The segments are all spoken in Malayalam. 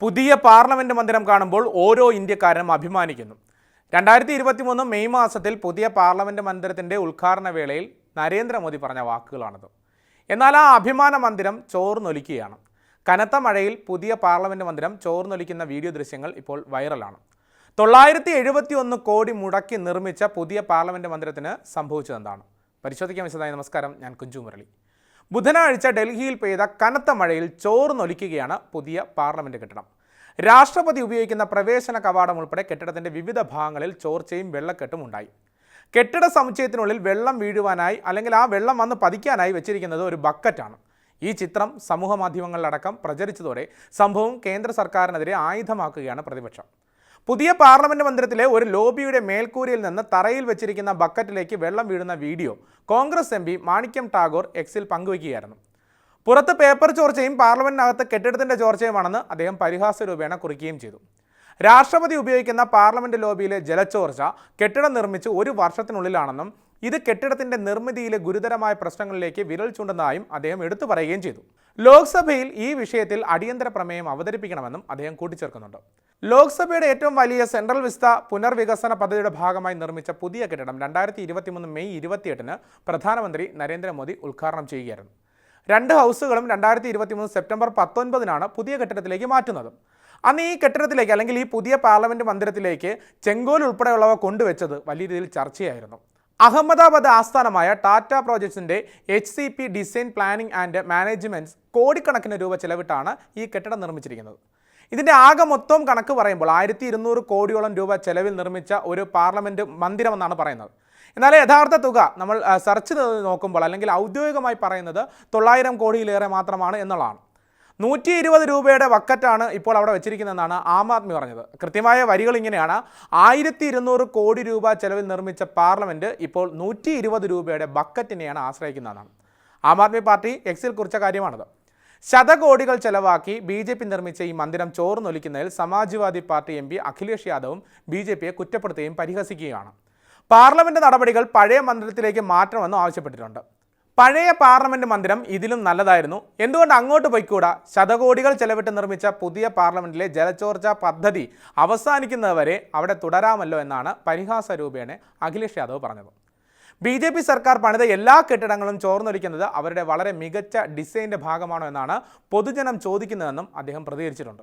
പുതിയ പാർലമെന്റ് മന്ദിരം കാണുമ്പോൾ ഓരോ ഇന്ത്യക്കാരനും അഭിമാനിക്കുന്നു. രണ്ടായിരത്തി ഇരുപത്തി മൂന്ന് മെയ് മാസത്തിൽ പുതിയ പാർലമെന്റ് മന്ദിരത്തിന്റെ ഉദ്ഘാടന വേളയിൽ നരേന്ദ്രമോദി പറഞ്ഞ വാക്കുകളാണത്. എന്നാൽ ആ അഭിമാന മന്ദിരം ചോർന്നൊലിക്കുകയാണ്. കനത്ത മഴയിൽ പുതിയ പാർലമെന്റ് മന്ദിരം ചോർന്നൊലിക്കുന്ന വീഡിയോ ദൃശ്യങ്ങൾ ഇപ്പോൾ വൈറലാണ്. തൊള്ളായിരത്തി എഴുപത്തി ഒന്ന് കോടി മുടക്കി നിർമ്മിച്ച പുതിയ പാർലമെന്റ് മന്ദിരത്തിന് സംഭവിച്ചതെന്താണ്? പരിശോധിക്കാൻ വിശദമായി നമസ്കാരം. ഞാൻ കുഞ്ചു മുരളി. ബുധനാഴ്ച ഡൽഹിയിൽ പെയ്ത കനത്ത മഴയിൽ ചോർന്നൊലിക്കുകയാണ് പുതിയ പാർലമെന്റ് കെട്ടിടം. രാഷ്ട്രപതി ഉപയോഗിക്കുന്ന പ്രവേശന കവാടം ഉൾപ്പെടെ കെട്ടിടത്തിന്റെ വിവിധ ഭാഗങ്ങളിൽ ചോർച്ചയും വെള്ളക്കെട്ടും ഉണ്ടായി. കെട്ടിട സമുച്ചയത്തിനുള്ളിൽ വെള്ളം വീഴുവാനായി അല്ലെങ്കിൽ ആ വെള്ളം വന്ന് പതിക്കാനായി വെച്ചിരിക്കുന്നത് ഒരു ബക്കറ്റാണ്. ഈ ചിത്രം സമൂഹ മാധ്യമങ്ങളിലടക്കം പ്രചരിച്ചതോടെ സംഭവം കേന്ദ്ര സർക്കാരിനെതിരെ ആയുധമാക്കുകയാണ് പ്രതിപക്ഷം. പുതിയ പാർലമെന്റ് മന്ദിരത്തിലെ ഒരു ലോബിയുടെ മേൽക്കൂരയിൽ നിന്ന് തറയിൽ വെച്ചിരിക്കുന്ന ബക്കറ്റിലേക്ക് വെള്ളം വീഴുന്ന video Congress M P Manickam Tagore എക്സിൽ പങ്കുവയ്ക്കുകയായിരുന്നു. പുറത്ത് പേപ്പർ ചോർച്ചയും പാർലമെന്റിനകത്ത് കെട്ടിടത്തിന്റെ ചോർച്ചയുമാണെന്ന് അദ്ദേഹം പരിഹാസ രൂപേണ കുറിക്കുകയും ചെയ്തു. രാഷ്ട്രപതി ഉപയോഗിക്കുന്ന പാർലമെന്റ് ലോബിയിലെ ജലച്ചോർച്ച കെട്ടിടം നിർമ്മിച്ച് ഒരു വർഷത്തിനുള്ളിലാണെന്നും ഇത് കെട്ടിടത്തിന്റെ നിർമ്മിതിയിലെ ഗുരുതരമായ പ്രശ്നങ്ങളിലേക്ക് വിരൽ ചൂണ്ടുന്നതായും അദ്ദേഹം എടുത്തു പറയുകയും ചെയ്തു. ലോക്സഭയിൽ ഈ വിഷയത്തിൽ അടിയന്തര പ്രമേയം അവതരിപ്പിക്കണമെന്നും അദ്ദേഹം കൂട്ടിച്ചേർക്കുന്നുണ്ട്. ലോക്സഭയുടെ ഏറ്റവും വലിയ സെൻട്രൽ വിസ്ത പുനർവികസന പദ്ധതിയുടെ ഭാഗമായി നിർമ്മിച്ച പുതിയ കെട്ടിടം രണ്ടായിരത്തി ഇരുപത്തിമൂന്ന് മെയ് ഇരുപത്തിയെട്ടിന് പ്രധാനമന്ത്രി നരേന്ദ്രമോദി ഉദ്ഘാടനം ചെയ്യുകയായിരുന്നു. രണ്ട് ഹൗസുകളും രണ്ടായിരത്തി ഇരുപത്തിമൂന്ന് സെപ്റ്റംബർ പത്തൊൻപതിനാണ് പുതിയ കെട്ടിടത്തിലേക്ക് മാറ്റുന്നത്. അന്ന് ഈ കെട്ടിടത്തിലേക്ക് അല്ലെങ്കിൽ ഈ പുതിയ പാർലമെന്റ് മന്ദിരത്തിലേക്ക് ചെങ്കോൽ ഉൾപ്പെടെയുള്ളവ കൊണ്ടുവച്ചത് വലിയ രീതിയിൽ ചർച്ചയായിരുന്നു. അഹമ്മദാബാദ് ആസ്ഥാനമായ Tata പ്രോജക്ട്സിന്റെ H C P design planning and managements കോടിക്കണക്കിന് രൂപ ചെലവിട്ടാണ് ഈ കെട്ടിടം നിർമ്മിച്ചിരിക്കുന്നത്. ഇതിന്റെ ആകെ മൊത്തം കണക്ക് പറയുമ്പോൾ ആയിരത്തി ഇരുന്നൂറ് കോടിയോളം രൂപ ചെലവിൽ നിർമ്മിച്ച ഒരു പാർലമെന്റ് മന്ദിരമെന്നാണ് പറയുന്നത്. എന്നാൽ യഥാർത്ഥ തുക നമ്മൾ സെർച്ച് ചെയ്ത് നോക്കുമ്പോൾ അല്ലെങ്കിൽ ഔദ്യോഗികമായി പറയുന്നത് തൊള്ളായിരം കോടിയിലേറെ മാത്രമാണ് എന്നുള്ളതാണ്. നൂറ്റി ഇരുപത് രൂപയുടെ വക്കറ്റാണ് ഇപ്പോൾ അവിടെ വെച്ചിരിക്കുന്നതെന്നാണ് ആം ആദ്മി പറഞ്ഞത്. കൃത്യമായ വരികൾ ഇങ്ങനെയാണ്. ആയിരത്തി ഇരുന്നൂറ് കോടി രൂപ ചെലവിൽ നിർമ്മിച്ച പാർലമെന്റ് ഇപ്പോൾ നൂറ്റി ഇരുപത് രൂപയുടെ ബക്കറ്റിനെയാണ് ആശ്രയിക്കുന്നതെന്നാണ്. ആം ആദ്മി പാർട്ടി എക്സിൽ കുറിച്ച കാര്യമാണത്. ശതകോടികൾ ചെലവാക്കി ബി ജെ പി നിർമ്മിച്ച ഈ മന്ദിരം ചോർന്നൊലിക്കുന്നതിൽ Samajwadi party M P Akhilesh യാദവും ബി ജെ പിയെ കുറ്റപ്പെടുത്തുകയും പരിഹസിക്കുകയാണ്. പാർലമെന്റ് നടപടികൾ പഴയ മന്ദിരത്തിലേക്ക് മാറ്റണമെന്നും ആവശ്യപ്പെട്ടിട്ടുണ്ട്. പഴയ പാർലമെന്റ് മന്ദിരം ഇതിലും നല്ലതായിരുന്നു. എന്തുകൊണ്ട് അങ്ങോട്ട് പോയിക്കൂടാ? ശതകോടികൾ ചെലവിട്ട് നിർമ്മിച്ച പുതിയ പാർലമെന്റിലെ ജലചോർച്ച പദ്ധതി അവസാനിക്കുന്നതുവരെ അവിടെ തുടരാമല്ലോ എന്നാണ് പരിഹാസ രൂപേണ അഖിലേഷ് യാദവ് പറഞ്ഞത്. ബി ജെ പി സർക്കാർ പണിത എല്ലാ കെട്ടിടങ്ങളും ചോർന്നൊലിക്കുന്നത് അവരുടെ വളരെ മികച്ച ഡിസൈന്റെ ഭാഗമാണോ എന്നാണ് പൊതുജനം ചോദിക്കുന്നതെന്നും അദ്ദേഹം പ്രതികരിച്ചിട്ടുണ്ട്.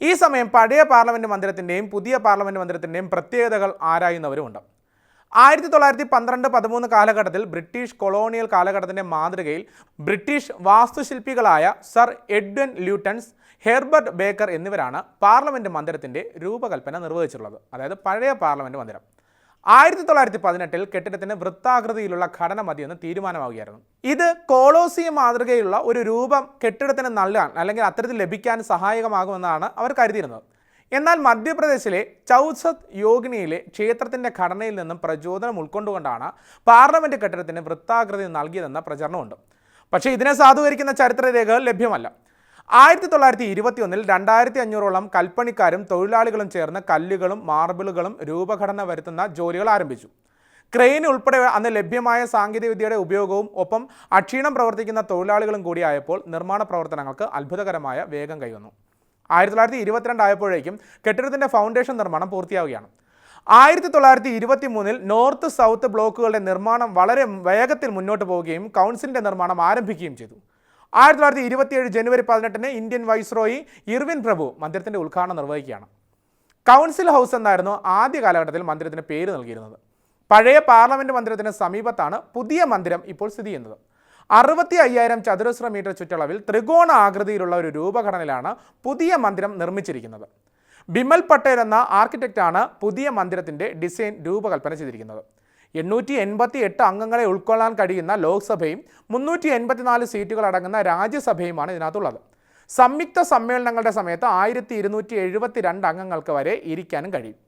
ഈ സമയം പഴയ പാർലമെന്റ് മന്ദിരത്തിന്റെയും പുതിയ പാർലമെന്റ് മന്ദിരത്തിന്റെയും പ്രത്യേകതകൾ ആരായുന്നവരുമുണ്ട്. ആയിരത്തി തൊള്ളായിരത്തി പന്ത്രണ്ട് പതിമൂന്ന് കാലഘട്ടത്തിൽ ബ്രിട്ടീഷ് കൊളോണിയൽ കാലഘട്ടത്തിന്റെ മാതൃകയിൽ British വാസ്തുശില്പികളായ Sir Edwin Lutyens Herbert Baker എന്നിവരാണ് പാർലമെന്റ് മന്ദിരത്തിന്റെ രൂപകൽപ്പന നിർവഹിച്ചിട്ടുള്ളത്. അതായത് പഴയ പാർലമെന്റ് മന്ദിരം. ആയിരത്തി തൊള്ളായിരത്തി പതിനെട്ടിൽ കെട്ടിടത്തിന് വൃത്താകൃതിയിലുള്ള ഘടന മതിയെന്ന് തീരുമാനമാവുകയായിരുന്നു. ഇത് കോളോസിയം മാതൃകയിലുള്ള ഒരു രൂപം കെട്ടിടത്തിന് നൽകാൻ അല്ലെങ്കിൽ അത്തരത്തിൽ ലഭിക്കാൻ സഹായകമാകുമെന്നാണ് അവർ കരുതിയിരുന്നത്. എന്നാൽ മധ്യപ്രദേശിലെ ചൗസത് യോഗിനിയിലെ ക്ഷേത്രത്തിന്റെ ഘടനയിൽ നിന്നും പ്രചോദനം ഉൾക്കൊണ്ടുകൊണ്ടാണ് പാർലമെന്റ് കെട്ടിടത്തിന് വൃത്താകൃതി നൽകിയതെന്ന പ്രചരണമുണ്ട്. പക്ഷേ ഇതിനെ സാധൂകരിക്കുന്ന ചരിത്രരേഖകൾ ലഭ്യമല്ല. ആയിരത്തി തൊള്ളായിരത്തി ഇരുപത്തി ഒന്നിൽ രണ്ടായിരത്തി അഞ്ഞൂറോളം കൽപ്പണിക്കാരും തൊഴിലാളികളും ചേർന്ന് കല്ലുകളും മാർബിളുകളും രൂപഘടന വരുത്തുന്ന ജോലികൾ ആരംഭിച്ചു. ക്രെയിൻ ഉൾപ്പെടെ അന്ന് ലഭ്യമായ സാങ്കേതികവിദ്യയുടെ ഉപയോഗവും ഒപ്പം അക്ഷീണം പ്രവർത്തിക്കുന്ന തൊഴിലാളികളും കൂടിയായപ്പോൾ നിർമ്മാണ പ്രവർത്തനങ്ങൾക്ക് അത്ഭുതകരമായ വേഗം കൈവന്നു. ആയിരത്തി തൊള്ളായിരത്തി ഇരുപത്തിരണ്ട് ആയപ്പോഴേക്കും കെട്ടിടത്തിന്റെ ഫൗണ്ടേഷൻ നിർമ്മാണം പൂർത്തിയാവുകയാണ്. ആയിരത്തി തൊള്ളായിരത്തി ഇരുപത്തി മൂന്നിൽ നോർത്ത് സൗത്ത് ബ്ലോക്കുകളുടെ നിർമ്മാണം വളരെ വേഗത്തിൽ മുന്നോട്ട് പോവുകയും കൗൺസിലിന്റെ നിർമ്മാണം ആരംഭിക്കുകയും ചെയ്തു. ആയിരത്തി തൊള്ളായിരത്തി ഇരുപത്തിയേഴ് ജനുവരി പതിനെട്ടിന് ഇന്ത്യൻ വൈസ്രോയി ഇർവിൻ പ്രഭു മന്ദിരത്തിന്റെ ഉദ്ഘാടനം നിർവഹിക്കുകയാണ്. കൗൺസിൽ ഹൗസ് എന്നായിരുന്നു ആദ്യ കാലഘട്ടത്തിൽ മന്ദിരത്തിന് പേര് നൽകിയിരുന്നത്. പഴയ പാർലമെന്റ് മന്ദിരത്തിന് സമീപത്താണ് പുതിയ മന്ദിരം ഇപ്പോൾ സ്ഥിതി ചെയ്യുന്നത്. അറുപത്തി അയ്യായിരം ചതുരശ്ര മീറ്റർ ചുറ്റളവിൽ ത്രികോണ ആകൃതിയിലുള്ള ഒരു രൂപഘടനയിലാണ് പുതിയ മന്ദിരം നിർമ്മിച്ചിരിക്കുന്നത്. ബിമൽ പട്ടേൽ എന്ന ആർക്കിടെക്റ്റാണ് പുതിയ മന്ദിരത്തിന്റെ ഡിസൈൻ രൂപകൽപ്പന ചെയ്തിരിക്കുന്നത്. എണ്ണൂറ്റി എൺപത്തി എട്ട് അംഗങ്ങളെ ഉൾക്കൊള്ളാൻ കഴിയുന്ന ലോക്സഭയും മുന്നൂറ്റി എൺപത്തിനാല് സീറ്റുകൾ അടങ്ങുന്ന രാജ്യസഭയുമാണ് ഇതിനകത്തുള്ളത്. സംയുക്ത സമ്മേളനങ്ങളുടെ സമയത്ത് ആയിരത്തി ഇരുന്നൂറ്റി എഴുപത്തി രണ്ട് അംഗങ്ങൾക്ക് വരെ ഇരിക്കാനും കഴിയും.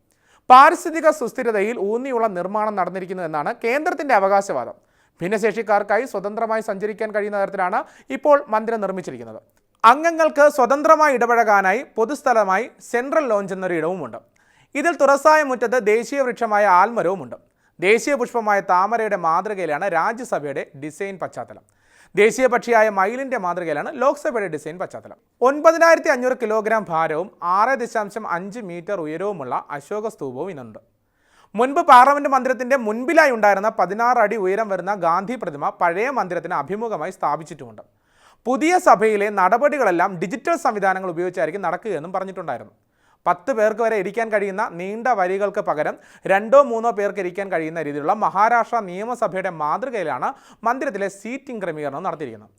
പാരിസ്ഥിതിക സുസ്ഥിരതയിൽ ഊന്നിയുള്ള നിർമ്മാണം നടന്നിരിക്കുന്നു എന്നാണ് കേന്ദ്രത്തിന്റെ അവകാശവാദം. ഭിന്നശേഷിക്കാർക്കായി സ്വതന്ത്രമായി സഞ്ചരിക്കാൻ കഴിയുന്ന തരത്തിലാണ് ഇപ്പോൾ മന്ദിരം നിർമ്മിച്ചിരിക്കുന്നത്. അംഗങ്ങൾക്ക് സ്വതന്ത്രമായി ഇടപഴകാനായി പൊതുസ്ഥലമായി സെൻട്രൽ ലോഞ്ച് എന്നൊരു ഇടവുമുണ്ട് ഇതിൽ തുറസായ മുറ്റത്ത് ദേശീയ വൃക്ഷമായ ആൽമരവുമുണ്ട്. ദേശീയ പുഷ്പമായ താമരയുടെ മാതൃകയിലാണ് രാജ്യസഭയുടെ ഡിസൈൻ പശ്ചാത്തലം. ദേശീയ പക്ഷിയായ മയിലിന്റെ മാതൃകയിലാണ് ലോക്സഭയുടെ ഡിസൈൻ പശ്ചാത്തലം. ഒൻപതിനായിരത്തി അഞ്ഞൂറ് കിലോഗ്രാം ഭാരവും ആറ് ദശാംശം അഞ്ച് മീറ്റർ ഉയരവുമുള്ള അശോക സ്തൂപവും ഇന്നുണ്ട്. മുൻപ് പാർലമെന്റ് മന്ദിരത്തിന്റെ മുൻപിലായി ഉണ്ടായിരുന്ന പതിനാറ് അടി ഉയരം വരുന്ന ഗാന്ധി പ്രതിമ പഴയ മന്ദിരത്തിന് അഭിമുഖമായി സ്ഥാപിച്ചിട്ടുമുണ്ട്. പുതിയ സഭയിലെ നടപടികളെല്ലാം ഡിജിറ്റൽ സംവിധാനങ്ങൾ ഉപയോഗിച്ചായിരിക്കും നടക്കുകയെന്നും പറഞ്ഞിട്ടുണ്ടായിരുന്നു. പത്ത് പേർക്ക് വരെ ഇരിക്കാൻ കഴിയുന്ന നീണ്ട വരികൾക്ക് പകരം രണ്ടോ മൂന്നോ പേർക്ക് ഇരിക്കാൻ കഴിയുന്ന രീതിയിലുള്ള മഹാരാഷ്ട്ര നിയമസഭയുടെ മാതൃകയിലാണ് മന്ദിരത്തിലെ സീറ്റിംഗ് ക്രമീകരണം നടത്തിയിരിക്കുന്നത്.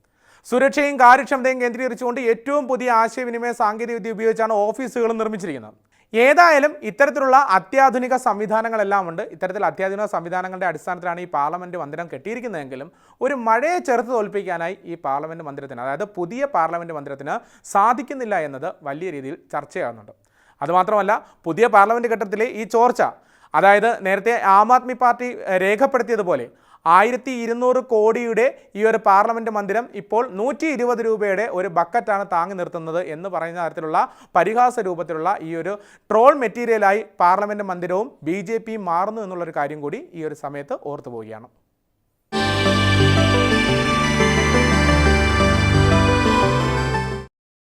സുരക്ഷയും കാര്യക്ഷമതയും കേന്ദ്രീകരിച്ചുകൊണ്ട് ഏറ്റവും പുതിയ ആശയവിനിമയ സാങ്കേതികവിദ്യ ഉപയോഗിച്ചാണ് ഓഫീസുകൾ നിർമ്മിച്ചിരിക്കുന്നത്. ഏതായാലും ഇത്തരത്തിലുള്ള അത്യാധുനിക സംവിധാനങ്ങളെല്ലാം ഉണ്ട് ഇത്തരത്തിൽ അത്യാധുനിക സംവിധാനങ്ങളുടെ അടിസ്ഥാനത്തിലാണ് ഈ പാർലമെന്റ് മന്ദിരം കെട്ടിയിരിക്കുന്നതെങ്കിലും ഒരു മഴയെ ചെറുത്ത് തോൽപ്പിക്കാനായി ഈ പാർലമെന്റ് മന്ദിരത്തിന് അതായത് പുതിയ പാർലമെന്റ് മന്ദിരത്തിന് സാധിക്കുന്നില്ല എന്നത് വലിയ രീതിയിൽ ചർച്ചയാകുന്നുണ്ട്. അതുമാത്രമല്ല പുതിയ പാർലമെന്റ് ഘട്ടത്തിലെ ഈ ചോർച്ച അതായത് നേരത്തെ ആം ആദ്മി പാർട്ടി രേഖപ്പെടുത്തിയതുപോലെ ആയിരത്തി ഇരുന്നൂറ് കോടിയുടെ ഈ ഒരു പാർലമെന്റ് മന്ദിരം ഇപ്പോൾ നൂറ്റി ഇരുപത് രൂപയുടെ ഒരു ബക്കറ്റാണ് താങ്ങി നിർത്തുന്നത് എന്ന് പറയുന്ന തരത്തിലുള്ള പരിഹാസ രൂപത്തിലുള്ള ഈ ഒരു ട്രോൾ മെറ്റീരിയലായി പാർലമെന്റ് മന്ദിരവും ബി മാറുന്നു എന്നുള്ളൊരു കാര്യം കൂടി ഈ ഒരു സമയത്ത് ഓർത്തു പോവുകയാണ്.